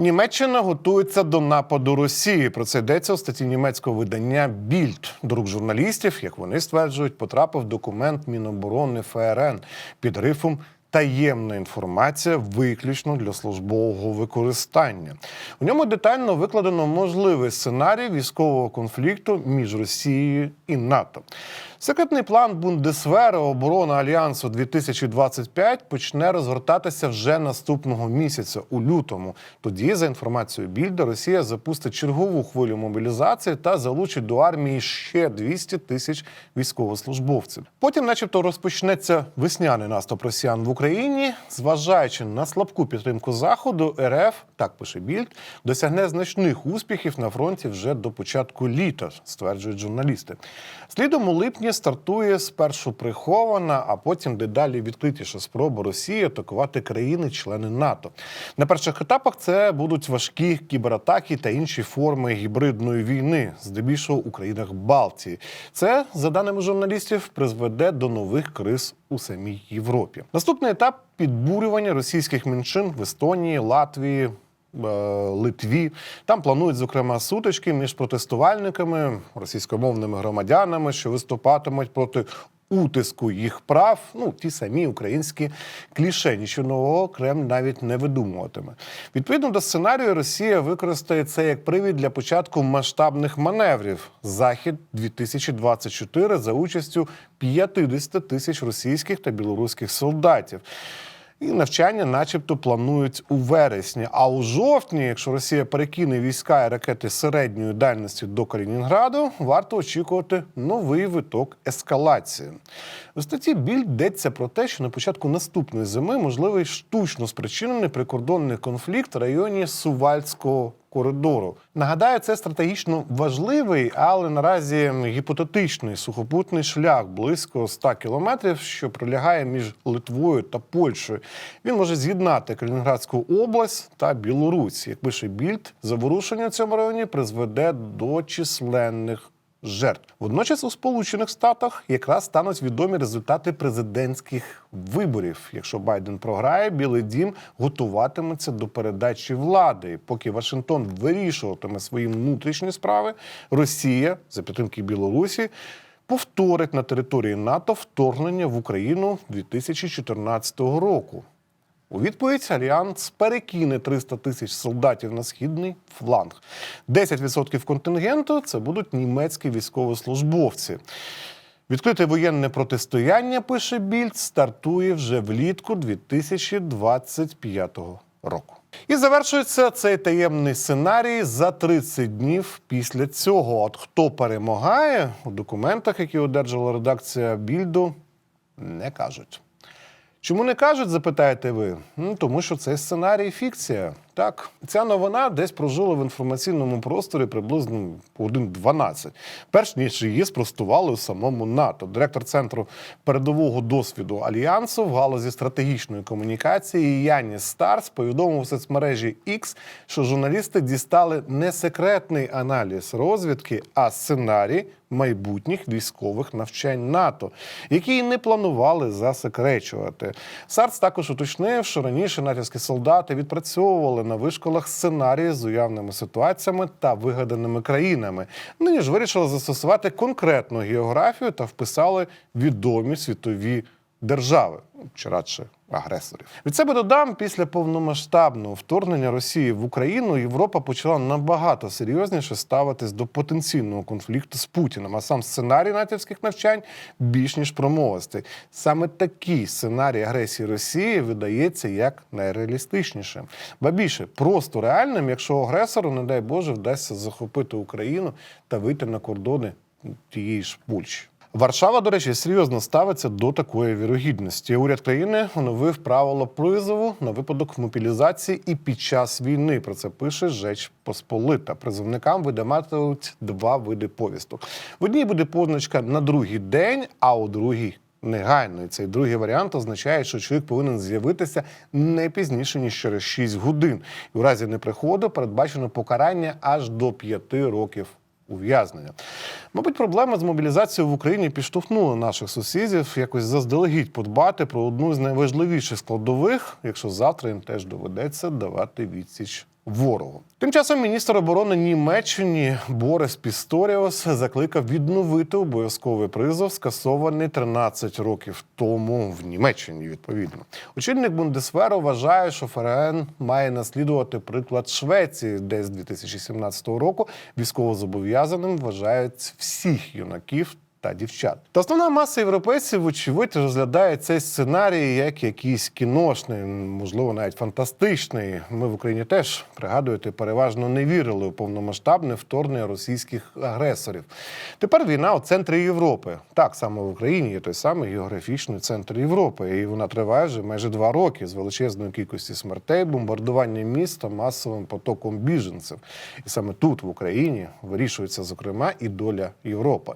Німеччина готується до нападу Росії. Про це йдеться у статті німецького видання Більд. До рук журналістів, як вони стверджують, потрапив документ Міноборони ФРН під грифом Таємна інформація виключно для службового використання. У ньому детально викладено можливий сценарій військового конфлікту між Росією і НАТО. Секретний план Бундесвери оборони Альянсу 2025 почне розгортатися вже наступного місяця у лютому. Тоді, за інформацією Більда, Росія запустить чергову хвилю мобілізації та залучить до армії ще 200 тисяч військовослужбовців. Потім, начебто, розпочнеться весняний наступ росіян в Україні, зважаючи на слабку підтримку заходу, РФ так пише Більд, досягне значних успіхів на фронті вже до початку літа, стверджують журналісти. Слідом у липні стартує спершу прихована, а потім дедалі відкритіша спроба Росії атакувати країни-члени НАТО. На перших етапах це будуть важкі кібератаки та інші форми гібридної війни, здебільшого у країнах Балтії. Це, за даними журналістів, призведе до нових криз у самій Європі. Наступний етап підбурювання російських меншин в Естонії, Латвії. Е, Литві там планують зокрема сутички між протестувальниками, російськомовними громадянами, що виступатимуть проти утиску їх прав. Ну ті самі українські кліше. Нічого нового Кремль навіть не видумуватиме. Відповідно до сценарію, Росія використає це як привід для початку масштабних маневрів. Захід 2024 за участю 50 тисяч російських та білоруських солдатів. І навчання, начебто, планують у вересні. А у жовтні, якщо Росія перекине війська і ракети середньої дальності до Калінінграду, варто очікувати новий виток ескалації. У статті Біль йдеться про те, що на початку наступної зими можливий штучно спричинений прикордонний конфлікт в районі Сувальського коридору. Нагадаю, це стратегічно важливий, але наразі гіпотетичний сухопутний шлях близько 100 кілометрів, що пролягає між Литвою та Польщею. Він може з'єднати Калінінградську область та Білорусь. Як пише Більд, заворушення в цьому районі призведе до численних. Жертв водночас у Сполучених Штатах якраз стануть відомі результати президентських виборів. Якщо Байден програє, Білий Дім готуватиметься до передачі влади. Поки Вашингтон вирішуватиме свої внутрішні справи, Росія за підтримки Білорусі повторить на території НАТО вторгнення в Україну 2014 року. У відповідь Альянс перекине 300 тисяч солдатів на східний фланг. 10% контингенту це будуть німецькі військовослужбовці. Відкрите воєнне протистояння, пише Більд, стартує вже влітку 2025 року. І завершується цей таємний сценарій за 30 днів після цього. От хто перемагає у документах, які одержала редакція Більду, не кажуть. Чому не кажуть, запитаєте ви? Ну, тому що цей сценарій фікція. Так, ця новина десь прожила в інформаційному просторі приблизно годин 12, перш ніж її спростували у самому НАТО. Директор центру передового досвіду альянсу в галузі стратегічної комунікації Яніс Старс повідомив у соцмережі X, що журналісти дістали не секретний аналіз розвідки, а сценарій майбутніх військових навчань НАТО, які й не планували засекречувати. Сарц також уточнив, що раніше натівські солдати відпрацьовували на вишколах сценарії з уявними ситуаціями та вигаданими країнами. Нині ж вирішили застосувати конкретну географію та вписали відомі світові держави, чи радше агресорів. Від себе додам, після повномасштабного вторгнення Росії в Україну Європа почала набагато серйозніше ставитись до потенційного конфлікту з Путіним. А сам сценарій натівських навчань більш ніж промовистий. Саме такий сценарій агресії Росії видається як найреалістичнішим. Ба більше просто реальним, якщо агресору, не дай Боже, вдасться захопити Україну та вийти на кордони тієї ж Польщі. Варшава, до речі, серйозно ставиться до такої вірогідності. Уряд країни оновив правила призову на випадок мобілізації і під час війни. Про це пише Жеч Посполита. Призовникам видиматимуть два види повісток. В одній буде позначка на другий день, а у другій негайно. І цей другий варіант означає, що чоловік повинен з'явитися не пізніше ніж через 6 годин. І у разі неприходу передбачено покарання аж до 5 років ув'язнення. Мабуть, проблема з мобілізацією в Україні підштовхнула наших сусідів якось заздалегідь подбати про одну з найважливіших складових, якщо завтра їм теж доведеться давати відсіч ворогу. Тим часом міністр оборони Німеччини Борис Пісторіос закликав відновити обов'язковий призов, скасований 13 років тому в Німеччині. Відповідно, очільник Бундесверу вважає, що ФРН має наслідувати приклад Швеції, де з 2017 року військовозобов'язаним вважають всіх юнаків та дівчат. Та основна маса європейців, вочевидь, розглядає цей сценарій як якийсь кіношний, можливо, навіть фантастичний. Ми в Україні теж пригадуєте, переважно не вірили у повномасштабне вторгнення російських агресорів. Тепер війна у центрі Європи. Так саме в Україні є той самий географічний центр Європи, і вона триває вже майже два роки з величезною кількістю смертей, бомбардування міста, масовим потоком біженців. І саме тут, в Україні, вирішується зокрема і доля Європи.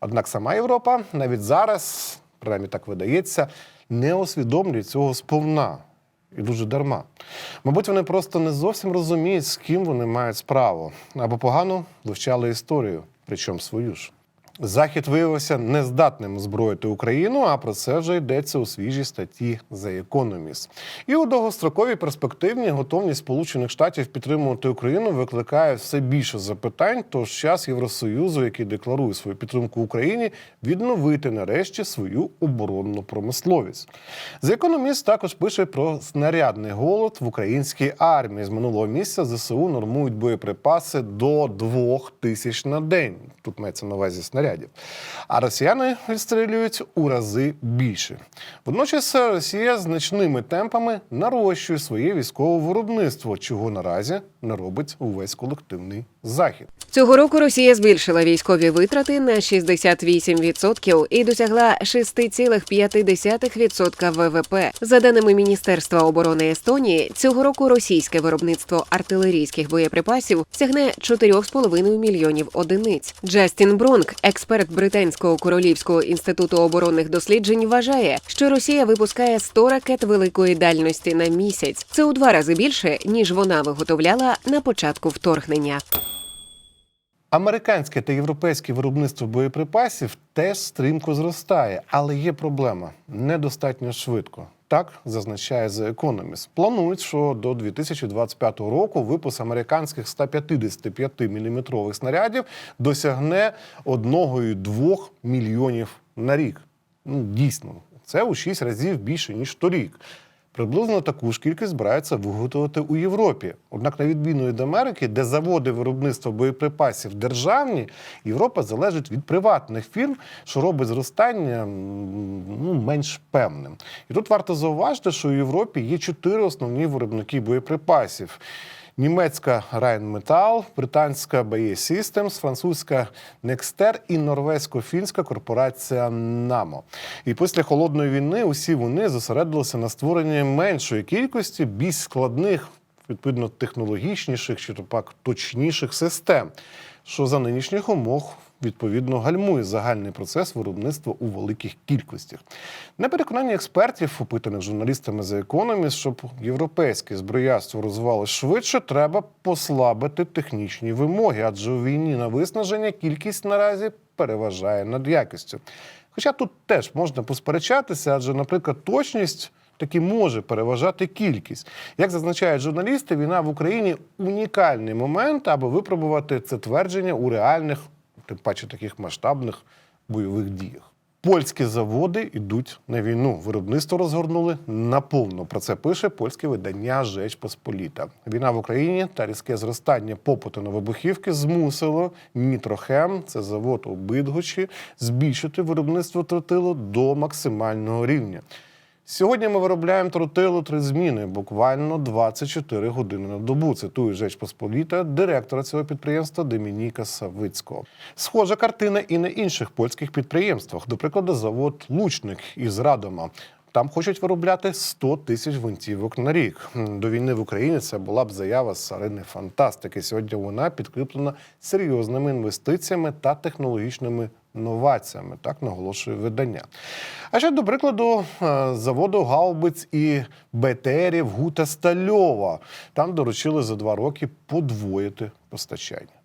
Однак сама Європа навіть зараз, принаймні так видається, не усвідомлює цього сповна і дуже дарма. Мабуть, вони просто не зовсім розуміють, з ким вони мають справу, або погано вивчали історію, причому свою ж. Захід виявився нездатним озброїти Україну, а про це вже йдеться у свіжій статті The Economist. І у довгостроковій перспективні готовність Сполучених Штатів підтримувати Україну викликає все більше запитань. Тож час Євросоюзу, який декларує свою підтримку Україні, відновити нарешті свою оборонну промисловість. The Economist також пише про снарядний голод в українській армії. З минулого місяця ЗСУ нормують боєприпаси до двох тисяч на день. Тут мається на увазі снарядів. А росіяни відстрілюють у рази більше. Водночас Росія значними темпами нарощує своє військове виробництво, чого наразі не робить увесь колективний захід. Цього року Росія збільшила військові витрати на 68% і досягла 6,5% ВВП. За даними Міністерства оборони Естонії, цього року російське виробництво артилерійських боєприпасів сягне 4,5 мільйонів одиниць. Джастін Бронк, експерт британського королівського інституту оборонних досліджень, вважає, що Росія випускає 100 ракет великої дальності на місяць. Це у два рази більше ніж вона виготовляла на початку вторгнення. Американське та європейське виробництво боєприпасів теж стрімко зростає, але є проблема недостатньо швидко. Так зазначає The Economist. Планують, що до 2025 року випуск американських 155 мм снарядів досягне 1,2 мільйонів на рік. Ну, дійсно, це у 6 разів більше ніж торік. Приблизно таку ж кількість збираються виготовити у Європі. Однак, на відміну від Америки, де заводи виробництва боєприпасів державні, Європа залежить від приватних фірм, що робить зростання ну, менш певним. І тут варто зауважити, що у Європі є чотири основні виробники боєприпасів. Німецька Rheinmetall, британська BAE Systems, французька Nexter і норвезько-фінська корпорація Намо. І після холодної війни усі вони зосередилися на створенні меншої кількості більш складних, відповідно технологічніших чи то пак точніших систем, що за нинішніх умов відповідно гальмує загальний процес виробництва у великих кількостях. На переконання експертів, опитаних журналістами за Economist, щоб європейське зброярство розвивалося швидше, треба послабити технічні вимоги, адже у війні на виснаження кількість наразі переважає над якістю. Хоча тут теж можна посперечатися, адже, наприклад, точність таки може переважати кількість. Як зазначають журналісти, війна в Україні унікальний момент, аби випробувати це твердження у реальних, тим паче таких масштабних бойових діях. Польські заводи йдуть на війну. Виробництво розгорнули наповно. Про це пише польське видання Жеч Посполіта. Війна в Україні та різке зростання попиту на вибухівки змусило Нітрохем, це завод у Бидгочі, збільшити виробництво тротилу до максимального рівня. Сьогодні ми виробляємо тротилу три зміни, буквально 24 години на добу. Цитує Жеч Посполіта, директора цього підприємства Домініка Савицького. Схожа картина і на інших польських підприємствах. До прикладу, завод Лучник із Радома. Там хочуть виробляти 100 тисяч гвинтівок на рік. До війни в Україні це була б заява з арени фантастики. Сьогодні вона підкріплена серйозними інвестиціями та технологічними новаціями, так наголошує видання. А ще до прикладу, е, заводу гаубиць і БТРів Гута Стальова. Там доручили за два роки подвоїти постачання.